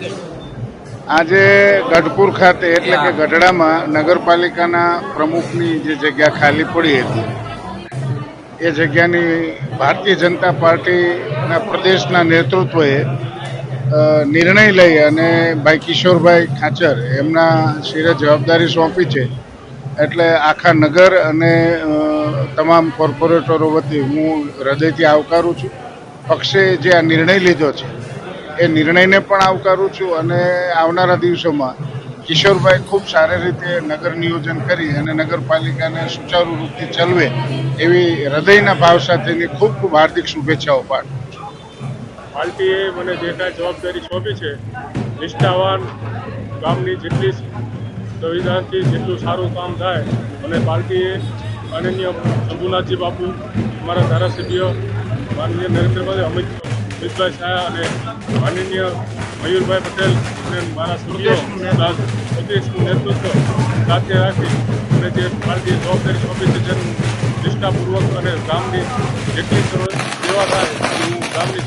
આજે ગઢપુર ખાતે એટલે કે ગઢડામાં નગરપાલિકાના પ્રમુખની જે જગ્યા ખાલી પડી હતી એ જગ્યાની ભારતીય જનતા પાર્ટીના પ્રદેશના નેતૃત્વએ નિર્ણય લઈ અને ભાઈ કિશોરભાઈ ખાચર એમના શિરે જવાબદારી સોંપી છે. એટલે આખા નગર અને તમામ કોર્પોરેટરો વતી હું હૃદયથી આવકારું છું. પક્ષે જે આ નિર્ણય લીધો છે એ નિર્ણયને પણ આવકારું છું અને આવનારા દિવસોમાં કિશોરભાઈ ખૂબ સારી રીતે નગર નિયોજન કરી અને નગરપાલિકાને સુચારુ રૂપથી ચલવે એવી હૃદયના ભાવ સાથેની ખૂબ ખૂબ હાર્દિક શુભેચ્છાઓ પાઠવું પાર્ટીએ મને જે કાંઈ જવાબદારી સોંપી છે, નિષ્ઠાવાન ગામની જેટલી સંવિધાનથી જેટલું સારું કામ થાય અને પાર્ટીએ માનનીય શંભુનાથજી બાપુ, અમારા ધારાસભ્ય, માનનીય નરેન્દ્રભાઈ, અમિત અમિતભાઈ શાહ અને માનનીય મયુરભાઈ પટેલ અને મારા સ્ટુડિયો પ્રદેશનું નેતૃત્વ સાથે રાખી અને જે ભારતીય જવાબદારી સોંપી છે જેનું નિષ્ઠાપૂર્વક અને ગામની જેટલી સેવા થાય, હું ગામની